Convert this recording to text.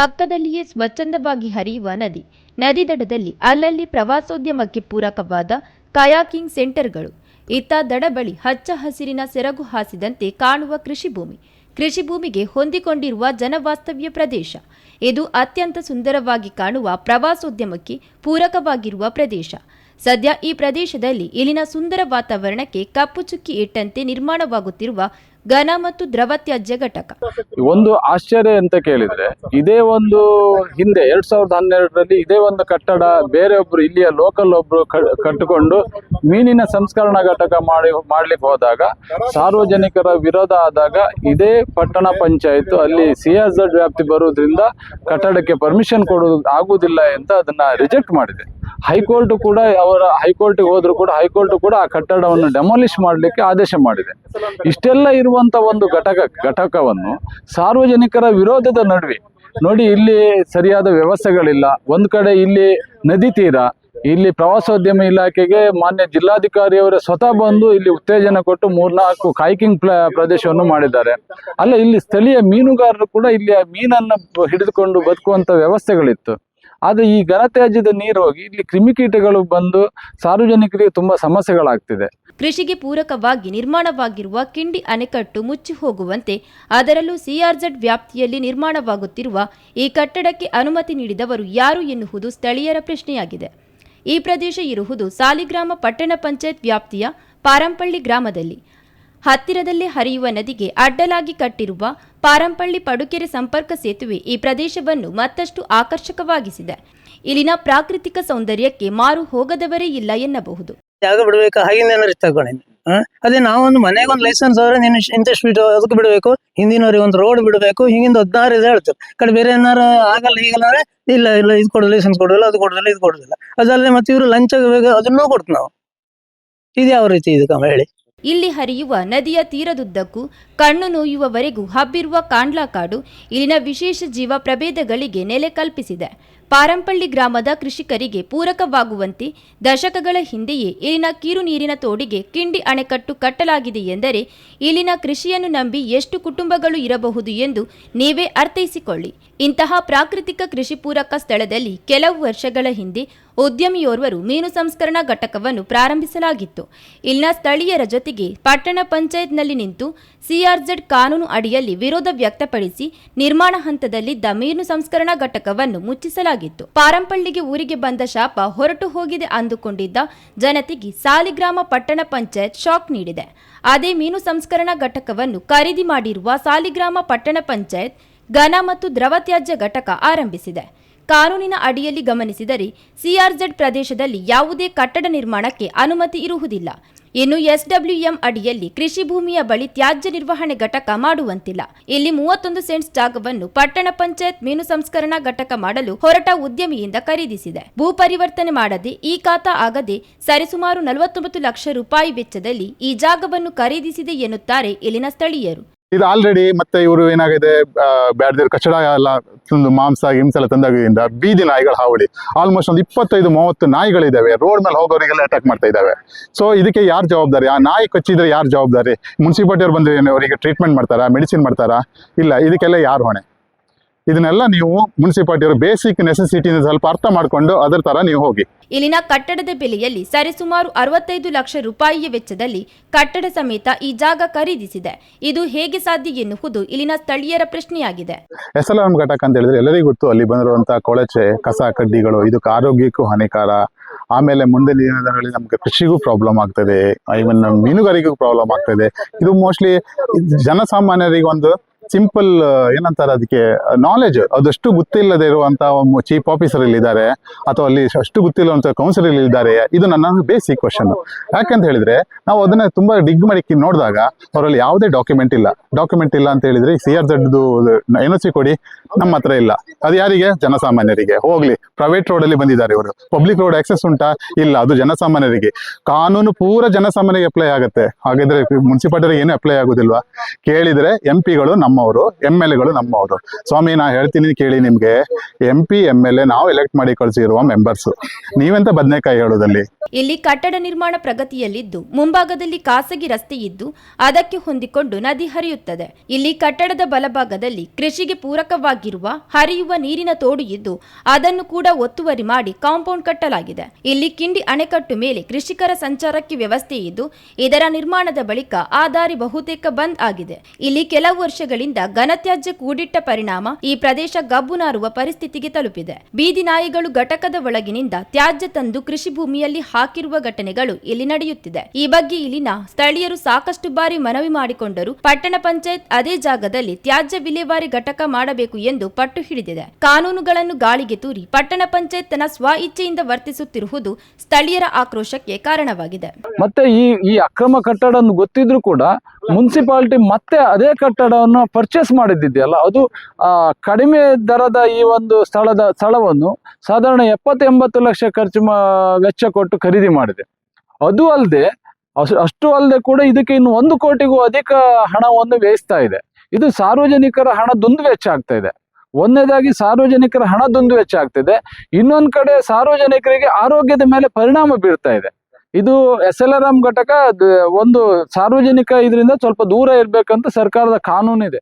ಪಕ್ಕದಲ್ಲಿಯೇ ಸ್ವಚ್ಛಂದವಾಗಿ ಹರಿಯುವ ನದಿ. ನದಿ ದಡದಲ್ಲಿ ಅಲ್ಲಲ್ಲಿ ಪ್ರವಾಸೋದ್ಯಮಕ್ಕೆ ಪೂರಕವಾದ ಕಯಾಕಿಂಗ್ ಸೆಂಟರ್ಗಳು. ಇತ್ತ ದಡ ಬಳಿ ಹಚ್ಚ ಹಸಿರಿನ ಸೆರಗು ಹಾಸಿದಂತೆ ಕಾಣುವ ಕೃಷಿ ಭೂಮಿ. ಕೃಷಿ ಭೂಮಿಗೆ ಹೊಂದಿಕೊಂಡಿರುವ ಜನವಾಸ್ತವ್ಯ ಪ್ರದೇಶ. ಇದು ಅತ್ಯಂತ ಸುಂದರವಾಗಿ ಕಾಣುವ ಪ್ರವಾಸೋದ್ಯಮಕ್ಕೆ ಪೂರಕವಾಗಿರುವ ಪ್ರದೇಶ. ಸದ್ಯ ಈ ಪ್ರದೇಶದಲ್ಲಿ ಇಲ್ಲಿನ ಸುಂದರ ವಾತಾವರಣಕ್ಕೆ ಕಪ್ಪು ಚುಕ್ಕಿ ಇಟ್ಟಂತೆ ನಿರ್ಮಾಣವಾಗುತ್ತಿರುವ ಘನ ಮತ್ತು ದ್ರವ ತ್ಯಾಜ್ಯ ಘಟಕ. ಒಂದು ಆಶ್ಚರ್ಯ ಅಂತ ಕೇಳಿದ್ರೆ, ಇದೇ ಒಂದು ಹಿಂದೆ ಎರಡ್ ಸಾವಿರದ ಹನ್ನೆರಡರಲ್ಲಿ ಇದೇ ಒಂದು ಕಟ್ಟಡ ಬೇರೆ ಒಬ್ರು ಇಲ್ಲಿಯ ಲೋಕಲ್ ಒಬ್ರು ಕಟ್ಟಿಕೊಂಡು ಮೀನಿನ ಸಂಸ್ಕರಣಾ ಘಟಕ ಮಾಡಿ, ಮಾಡ್ಲಿಕ್ಕೆ ಹೋದಾಗ ಸಾರ್ವಜನಿಕರ ವಿರೋಧ ಆದಾಗ ಇದೇ ಪಟ್ಟಣ ಪಂಚಾಯತ್ ಅಲ್ಲಿ ಸಿ ಆರ್ ಝಡ್ ವ್ಯಾಪ್ತಿ ಬರುವುದರಿಂದ ಕಟ್ಟಡಕ್ಕೆ ಪರ್ಮಿಷನ್ ಕೊಡುವುದು ಆಗುವುದಿಲ್ಲ ಅಂತ ಅದನ್ನ ರಿಜೆಕ್ಟ್ ಮಾಡಿದೆ. ಹೈಕೋರ್ಟ್ ಕೂಡ ಅವರ ಹೈಕೋರ್ಟ್ಗೆ ಹೋದ್ರು ಕೂಡ ಹೈಕೋರ್ಟ್ ಕೂಡ ಆ ಕಟ್ಟಡವನ್ನು ಡೆಮಾಲಿಷ್ ಮಾಡಲಿಕ್ಕೆ ಆದೇಶ ಮಾಡಿದೆ. ಇಷ್ಟೆಲ್ಲ ಇರುವಂತ ಒಂದು ಘಟಕ, ಘಟಕವನ್ನು ಸಾರ್ವಜನಿಕರ ವಿರೋಧದ ನಡುವೆ ನೋಡಿ ಇಲ್ಲಿ ಸರಿಯಾದ ವ್ಯವಸ್ಥೆಗಳಿಲ್ಲ. ಒಂದು ಕಡೆ ಇಲ್ಲಿ ನದಿ ತೀರ, ಇಲ್ಲಿ ಪ್ರವಾಸೋದ್ಯಮ ಇಲಾಖೆಗೆ ಮಾನ್ಯ ಜಿಲ್ಲಾಧಿಕಾರಿಯವರೇ ಸ್ವತಃ ಬಂದು ಇಲ್ಲಿ ಉತ್ತೇಜನ ಕೊಟ್ಟು ಮೂರ್ನಾಲ್ಕು ಕಾಯ್ಕಿಂಗ್ ಪ್ರದೇಶವನ್ನು ಮಾಡಿದ್ದಾರೆ. ಅಲ್ಲ, ಇಲ್ಲಿ ಸ್ಥಳೀಯ ಮೀನುಗಾರರು ಕೂಡ ಇಲ್ಲಿ ಮೀನನ್ನ ಹಿಡಿದುಕೊಂಡು ಬದುಕುವಂಥ ವ್ಯವಸ್ಥೆಗಳಿತ್ತು. ಆದ್ರೆ ಈ ಘನತ್ಯಾಜ್ಯದ ನೀರು ಹೋಗಿ ಇಲ್ಲಿ ಕ್ರಿಮಿಕೀಟಗಳು ಬಂದು ಸಾರ್ವಜನಿಕರಿಗೆ ತುಂಬಾ ಸಮಸ್ಯೆಗಳಾಗ್ತಿದೆ. ಕೃಷಿಗೆ ಪೂರಕವಾಗಿ ನಿರ್ಮಾಣವಾಗಿರುವ ಕಿಂಡಿ ಅಣೆಕಟ್ಟು ಮುಚ್ಚಿ ಹೋಗುವಂತೆ ಅದರಲ್ಲೂ ಸಿಆರ್ಜೆಡ್ ವ್ಯಾಪ್ತಿಯಲ್ಲಿ ನಿರ್ಮಾಣವಾಗುತ್ತಿರುವ ಈ ಕಟ್ಟಡಕ್ಕೆ ಅನುಮತಿ ನೀಡಿದವರು ಯಾರು ಎನ್ನುವುದು ಸ್ಥಳೀಯರ ಪ್ರಶ್ನೆಯಾಗಿದೆ. ಈ ಪ್ರದೇಶ ಇರುವುದು ಸಾಲಿಗ್ರಾಮ ಪಟ್ಟಣ ಪಂಚಾಯತ್ ವ್ಯಾಪ್ತಿಯ ಪಾರಂಪಳ್ಳಿ ಗ್ರಾಮದಲ್ಲಿ. ಹತ್ತಿರದಲ್ಲೇ ಹರಿಯುವ ನದಿಗೆ ಅಡ್ಡಲಾಗಿ ಕಟ್ಟಿರುವ ಪಾರಂಪಳ್ಳಿ ಪಡುಕೆರೆ ಸಂಪರ್ಕ ಸೇತುವೆ ಈ ಪ್ರದೇಶವನ್ನು ಮತ್ತಷ್ಟು ಆಕರ್ಷಕವಾಗಿಸಿದೆ. ಇಲ್ಲಿನ ಪ್ರಾಕೃತಿಕ ಸೌಂದರ್ಯಕ್ಕೆ ಮಾರು ಹೋಗದವರೇ ಇಲ್ಲ ಎನ್ನಬಹುದು. ಜಾಗ ಬಿಡಬೇಕು ಏನಾರು ತಗೊಂಡಿ ಅದೇ ನಾವೊಂದು ಮನೆಗೆ ಒಂದು ಲೈಸೆನ್ಸ್ ಆದ್ರೆ ನೀನು ಇಂಥ ಸ್ಪೀಡ್ ಅದಕ್ಕೆ ಬಿಡಬೇಕು. ಹಿಂದಿನವ್ರಿಗೆ ಒಂದು ರೋಡ್ ಬಿಡಬೇಕು, ಹಿಂಗಿಂದ ಹದಿನಾರು ಇದೆ ಹೇಳ್ತಾರೆ ಕಡೆ ಬೇರೆ ಏನಾರು ಆಗಲ್ಲ, ಈಗಲ್ಲ ಇಲ್ಲ ಇಲ್ಲ, ಇದು ಕೊಡೋದು ಲೈಸೆನ್ಸ್ ಕೊಡೋದಿಲ್ಲ, ಅದು ಕೊಡೋದಿಲ್ಲ, ಇದು ಕೊಡೋದಿಲ್ಲ. ಅದಲ್ಲದೆ ಮತ್ತೆ ಇವರು ಲಂಚ ಆಗಬೇಕು ಅದನ್ನೂ ಕೊಡ್ತು ನಾವು. ಇದು ಯಾವ ರೀತಿ ಇದು ಕಮ್ಮ ಹೇಳಿ. ಇಲ್ಲಿ ಹರಿಯುವ ನದಿಯ ತೀರದುದ್ದಕ್ಕೂ ಕಣ್ಣು ನೋಯುವವರೆಗೂ ಹಬ್ಬಿರುವ ಕಾಂಡ್ಲಾ ಕಾಡು ಇಲ್ಲಿನ ವಿಶೇಷ ಜೀವ ಪ್ರಭೇದಗಳಿಗೆ ನೆಲೆ ಕಲ್ಪಿಸಿದೆ. ಪಾರಂಪಳ್ಳಿ ಗ್ರಾಮದ ಕೃಷಿಕರಿಗೆ ಪೂರಕವಾಗುವಂತೆ ದಶಕಗಳ ಹಿಂದೆಯೇ ಇಲ್ಲಿನ ಕಿರು ನೀರಿನ ತೋಡಿಗೆ ಕಿಂಡಿ ಅಣೆಕಟ್ಟು ಕಟ್ಟಲಾಗಿದೆ ಎಂದರೆ ಇಲ್ಲಿನ ಕೃಷಿಯನ್ನು ನಂಬಿ ಎಷ್ಟು ಕುಟುಂಬಗಳು ಇರಬಹುದು ಎಂದು ನೀವೇ ಅರ್ಥೈಸಿಕೊಳ್ಳಿ. ಇಂತಹ ಪ್ರಾಕೃತಿಕ ಕೃಷಿ ಪೂರಕ ಸ್ಥಳದಲ್ಲಿ ಕೆಲವು ವರ್ಷಗಳ ಹಿಂದೆ ಉದ್ಯಮಿಯೋರ್ವರು ಮೀನು ಸಂಸ್ಕರಣಾ ಘಟಕವನ್ನು ಪ್ರಾರಂಭಿಸಲಾಗಿತ್ತು. ಇಲ್ಲಿನ ಸ್ಥಳೀಯರ ಜೊತೆಗೆ ಪಟ್ಟಣ ಪಂಚಾಯತ್ನಲ್ಲಿ ನಿಂತು ಸಿಆರ್ಜೆಡ್ ಕಾನೂನು ಅಡಿಯಲ್ಲಿ ವಿರೋಧ ವ್ಯಕ್ತಪಡಿಸಿ ನಿರ್ಮಾಣ ಹಂತದಲ್ಲಿದ್ದ ಮೀನು ಸಂಸ್ಕರಣಾ ಘಟಕವನ್ನು ಮುಚ್ಚಿಸಲಾಗಿತ್ತು ಪಾರಂಪಳ್ಳಿಗೆ ಊರಿಗೆ ಬಂದ ಶಾಪ ಹೊರಟು ಹೋಗಿದೆ ಅಂದುಕೊಂಡಿದ್ದ ಜನತೆಗೆ ಸಾಲಿಗ್ರಾಮ ಪಟ್ಟಣ ಪಂಚಾಯತ್ ಶಾಕ್ ನೀಡಿದೆ. ಅದೇ ಮೀನು ಸಂಸ್ಕರಣಾ ಘಟಕವನ್ನು ಖರೀದಿ ಮಾಡಿರುವ ಸಾಲಿಗ್ರಾಮ ಪಟ್ಟಣ ಪಂಚಾಯತ್ ಘನ ಮತ್ತು ದ್ರವ ತ್ಯಾಜ್ಯ ಘಟಕ ಆರಂಭಿಸಿದೆ. ಕಾನೂನಿನ ಅಡಿಯಲ್ಲಿ ಗಮನಿಸಿದರೆ ಸಿಆರ್ಜೆಡ್ ಪ್ರದೇಶದಲ್ಲಿ ಯಾವುದೇ ಕಟ್ಟಡ ನಿರ್ಮಾಣಕ್ಕೆ ಅನುಮತಿ ಇರುವುದಿಲ್ಲ. ಇನ್ನು ಎಸ್ಡಬ್ಲ್ಯೂಎಂ ಅಡಿಯಲ್ಲಿ ಕೃಷಿ ಭೂಮಿಯ ಬಳಿ ತ್ಯಾಜ್ಯ ನಿರ್ವಹಣೆ ಘಟಕ ಮಾಡುವಂತಿಲ್ಲ. ಇಲ್ಲಿ ಮೂವತ್ತೊಂದು ಸೆಂಟ್ಸ್ ಜಾಗವನ್ನು ಪಟ್ಟಣ ಪಂಚಾಯತ್ ಮೀನು ಸಂಸ್ಕರಣಾ ಘಟಕ ಮಾಡಲು ಹೊರಟ ಉದ್ಯಮಿಯಿಂದ ಖರೀದಿಸಿದೆ. ಭೂ ಪರಿವರ್ತನೆ ಮಾಡದೆ ಈ ಖಾತಾ ಆಗದೆ ಸರಿಸುಮಾರು ನಲವತ್ತೊಂಬತ್ತು ಲಕ್ಷ ರೂಪಾಯಿ ವೆಚ್ಚದಲ್ಲಿ ಈ ಜಾಗವನ್ನು ಖರೀದಿಸಿದೆ ಎನ್ನುತ್ತಾರೆ ಇಲ್ಲಿನ ಸ್ಥಳೀಯರು. ಇದು ಆಲ್ರೆಡಿ ಮತ್ತೆ ಇವರು ಏನಾಗಿದೆ ಬ್ಯಾಡ್ದಿರ ಕಚಡ ಎಲ್ಲ ತಂದು ಮಾಂಸ ಹಿಂಸೆ ಎಲ್ಲ ತಂದಾಗಿದ್ದರಿಂದ ಬೀದಿ ನಾಯಿಗಳ ಹಾವಳಿ. ಆಲ್ಮೋಸ್ಟ್ ಒಂದು ಇಪ್ಪತ್ತೈದು, ಮೂವತ್ತು ನಾಯಿಗಳಿದ್ದಾವೆ ರೋಡ್ ಮೇಲೆ ಹೋಗೋರಿಗೆಲ್ಲ ಅಟ್ಯಾಕ್ ಮಾಡ್ತಾ ಇದ್ದಾವೆ ಸೊ ಇದಕ್ಕೆ ಯಾರು ಜವಾಬ್ದಾರಿ? ಆ ನಾಯಿ ಕಚ್ಚಿದ್ರೆ ಯಾರು ಜವಾಬ್ದಾರಿ? ಮುನ್ಸಿಪಾಲ್ಟಿಯವ್ರು ಬಂದು ಅವರಿಗೆ ಟ್ರೀಟ್ಮೆಂಟ್ ಮಾಡ್ತಾರಾ? ಮೆಡಿಸಿನ್ ಮಾಡ್ತಾರಾ? ಇಲ್ಲ, ಇದಕ್ಕೆಲ್ಲ ಯಾರು ಹೊಣೆ? ಇದನ್ನೆಲ್ಲ ನೀವು ಮುನ್ಸಿಪಾಲಿಟಿ ಅವರು ಬೇಸಿಕ್ ನೆಸೆಸಿಟಿ ಸ್ವಲ್ಪ ಅರ್ಥ ಮಾಡ್ಕೊಂಡು ಅದರ ತರ ನೀವು ಹೋಗಿ. ಇಲ್ಲಿನ ಕಟ್ಟಡದ ಬೆಲೆಯಲ್ಲಿ ಸರಿಸುಮಾರು ಅರವತ್ತೈದು ಲಕ್ಷ ರೂಪಾಯಿಯ ವೆಚ್ಚದಲ್ಲಿ ಕಟ್ಟಡ ಸಮೇತ ಈ ಜಾಗ ಖರೀದಿಸಿದೆ. ಇದು ಹೇಗೆ ಸಾಧ್ಯ ಎನ್ನುವುದು ಇಲ್ಲಿನ ಸ್ಥಳೀಯರ ಪ್ರಶ್ನೆಯಾಗಿದೆ. ಎಸ್ ಎಲ್ ಆರ್ ಘಟಕ ಅಂತ ಹೇಳಿದ್ರೆ ಎಲ್ಲರಿಗೂ ಗೊತ್ತು. ಅಲ್ಲಿ ಬಂದಿರುವಂತಹ ಕೊಳಚೆ ಕಸ ಕಡ್ಡಿಗಳು ಇದಕ್ಕೆ ಆರೋಗ್ಯಕ್ಕೂ ಹಾನಿಕಾರ. ಆಮೇಲೆ ಮುಂದೆ ದಿನಗಳಲ್ಲಿ ನಮಗೆ ಕೃಷಿಗೂ ಪ್ರಾಬ್ಲಮ್ ಆಗ್ತದೆ. ಐವನ್ ಮೀನುಗಾರಿಕೆಗೂ ಪ್ರಾಬ್ಲಮ್ ಆಗ್ತದೆ. ಇದು ಮೋಸ್ಟ್ಲಿ ಜನಸಾಮಾನ್ಯರಿಗೆ ಒಂದು ಸಿಂಪಲ್ ಏನಂತಾರೆ ಅದಕ್ಕೆ ನಾಲೆಜ್ ಅದಷ್ಟು ಗೊತ್ತಿಲ್ಲದೆ ಇರುವಂತ ಚೀಫ್ ಆಫೀಸರ್ ಇದ್ದಾರೆ ಅಥವಾ ಅಲ್ಲಿ ಅಷ್ಟು ಕೌನ್ಸಿಲ್ ಕೌನ್ಸಿಲರ್ ಇದ್ದಾರೆ ಇದು ನನ್ನ ಬೇಸಿಕ್ ಕ್ವಶನ್ ಯಾಕಂತ ಹೇಳಿದ್ರೆ ನಾವು ಅದನ್ನ ತುಂಬಾ ಡಿಗ್ ಮಾಡಿ ನೋಡಿದಾಗ ಅವರಲ್ಲಿ ಯಾವುದೇ ಡಾಕ್ಯುಮೆಂಟ್ ಇಲ್ಲ. ಡಾಕ್ಯುಮೆಂಟ್ ಇಲ್ಲ ಅಂತ ಹೇಳಿದ್ರೆ ಸಿ ಆರ್ ಜಡ್ದು ಎನ್ ಸಿ ಕೊಡಿ ನಮ್ಮ ಹತ್ರ ಇಲ್ಲ. ಅದು ಯಾರಿಗೆ? ಜನಸಾಮಾನ್ಯರಿಗೆ. ಹೋಗ್ಲಿ. ಪ್ರೈವೇಟ್ ರೋಡ್ ಅಲ್ಲಿ ಬಂದಿದ್ದಾರೆ ಇವರು. ಪಬ್ಲಿಕ್ ರೋಡ್ ಆಕ್ಸೆಸ್ ಉಂಟಾ? ಇಲ್ಲ. ಅದು ಜನಸಾಮಾನ್ಯರಿಗೆ. ಕಾನೂನು ಪೂರ ಜನಸಾಮಾನ್ಯರಿಗೆ ಅಪ್ಲೈ ಆಗುತ್ತೆ. ಹಾಗಾದ್ರೆ ಮುನ್ಸಿಪಾಲಿಟಿ ಏನು ಅಪ್ಲೈ ಆಗುದಿಲ್ವಾ? ಕೇಳಿದ್ರೆ ಎಂ ಪಿಗಳು ನಮ್ಮ ನಮ್ಮವರು, ಎಂ ಎಲ್ ಎಗಳು ನಮ್ಮವರು. ಸ್ವಾಮಿ, ನಾ ಹೇಳ್ತೀನಿ, ಕೇಳಿ ನಿಮ್ಗೆ. M P M L A, ನಾವು ಎಲೆಕ್ಟ್ ಮಾಡಿ ಕಳಿಸಿರುವ ಮೆಂಬರ್ಸ್ ನೀವೆಂತ ಬದನೆಕಾಯಿ ಹೇಳೋದಲ್ಲಿ ಇಲ್ಲಿ ಕಟ್ಟಡ ನಿರ್ಮಾಣ ಪ್ರಗತಿಯಲ್ಲಿದ್ದು, ಮುಂಭಾಗದಲ್ಲಿ ಖಾಸಗಿ ರಸ್ತೆ ಇದ್ದು, ಅದಕ್ಕೆ ಹೊಂದಿಕೊಂಡು ನದಿ ಹರಿಯುತ್ತದೆ. ಇಲ್ಲಿ ಕಟ್ಟಡದ ಬಲಭಾಗದಲ್ಲಿ ಕೃಷಿಗೆ ಪೂರಕವಾಗಿರುವ, ಹರಿಯುವ ನೀರಿನ ತೋಡು ಇದ್ದು, ಅದನ್ನು ಕೂಡ ಒತ್ತುವರಿ ಮಾಡಿ ಕಾಂಪೌಂಡ್ ಕಟ್ಟಲಾಗಿದೆ. ಇಲ್ಲಿ ಕಿಂಡಿ ಅಣೆಕಟ್ಟು ಮೇಲೆ ಕೃಷಿಕರ ಸಂಚಾರಕ್ಕೆ ವ್ಯವಸ್ಥೆ ಇದ್ದು, ಇದರ ನಿರ್ಮಾಣದ ಬಳಿಕ ಆ ದಾರಿ ಬಹುತೇಕ ಬಂದ್ ಆಗಿದೆ. ಇಲ್ಲಿ ಕೆಲವು ವರ್ಷಗಳಿಂದ ಘನತ್ಯಾಜ್ಯ ಕೂಡಿಟ್ಟ ಪರಿಣಾಮ ಈ ಪ್ರದೇಶ ಗಬ್ಬು ನಾರುವ ಪರಿಸ್ಥಿತಿಗೆ ತಲುಪಿದೆ. ಬೀದಿ ನಾಯಿಗಳು ಘಟಕದ ಒಳಗಿನಿಂದ ತ್ಯಾಜ್ಯ ತಂದು ಕೃಷಿ ಭೂಮಿಯಲ್ಲಿ ಹಾಕಿರುವ ಘಟನೆಗಳು ಇಲ್ಲಿ ನಡೆಯುತ್ತಿದೆ. ಈ ಬಗ್ಗೆ ಇಲ್ಲಿನ ಸ್ಥಳೀಯರು ಸಾಕಷ್ಟು ಬಾರಿ ಮನವಿ ಮಾಡಿಕೊಂಡರು ಪಟ್ಟಣ ಪಂಚಾಯತ್ ಅದೇ ಜಾಗದಲ್ಲಿ ತ್ಯಾಜ್ಯ ವಿಲೇವಾರಿ ಘಟಕ ಮಾಡಬೇಕು ಎಂದು ಪಟ್ಟು ಹಿಡಿದಿದೆ. ಕಾನೂನುಗಳನ್ನು ಗಾಳಿಗೆ ತೂರಿ ಪಟ್ಟಣ ಪಂಚಾಯತ್ ತನ್ನ ಸ್ವ ಇಚ್ಛೆಯಿಂದ ವರ್ತಿಸುತ್ತಿರುವುದು ಸ್ಥಳೀಯರ ಆಕ್ರೋಶಕ್ಕೆ ಕಾರಣವಾಗಿದೆ. ಮತ್ತೆ ಈ ಈ ಅಕ್ರಮ ಕಟ್ಟಡ ಗೊತ್ತಿದ್ರು ಕೂಡ ಮುನ್ಸಿಪಾಲಿಟಿ ಮತ್ತೆ ಅದೇ ಕಟ್ಟಡವನ್ನು ಪರ್ಚೇಸ್ ಮಾಡಿದ್ದಿದೆಯಲ್ಲ? ಅದು ಕಡಿಮೆ ದರದ ಈ ಒಂದು ಸ್ಥಳದ, ಸ್ಥಳವನ್ನು ಸಾಧಾರಣ ಎಪ್ಪತ್ತೆಂಬತ್ತು ಲಕ್ಷ ಖರ್ಚು ವೆಚ್ಚ ಕೊಟ್ಟು ಖರೀದಿ ಮಾಡಿದೆ. ಅದು ಅಲ್ಲದೆ ಅಷ್ಟು ಅಲ್ಲದೆ ಕೂಡ ಇದಕ್ಕೆ ಇನ್ನು ಒಂದು ಕೋಟಿಗೂ ಅಧಿಕ ಹಣವನ್ನು ವ್ಯಯಿಸ್ತಾ ಇದೆ. ಇದು ಸಾರ್ವಜನಿಕರ ಹಣ ದುಂದು ವೆಚ್ಚ ಆಗ್ತಾ ಇದೆ. ಒಂದನೇದಾಗಿ ಸಾರ್ವಜನಿಕರ ಹಣ ದುಂದು ವೆಚ್ಚ ಆಗ್ತಿದೆ ಇನ್ನೊಂದು ಕಡೆ ಸಾರ್ವಜನಿಕರಿಗೆ ಆರೋಗ್ಯದ ಮೇಲೆ ಪರಿಣಾಮ ಬೀರ್ತಾ ಇದೆ. ಇದು ಎಸ್ ಎಲ್ ಆರ್ ಎಂ ಘಟಕ ಒಂದು ಸಾರ್ವಜನಿಕ ಇದರಿಂದ ಸ್ವಲ್ಪ ದೂರ ಇರ್ಬೇಕಂತ ಸರ್ಕಾರದ ಕಾನೂನಿದೆ.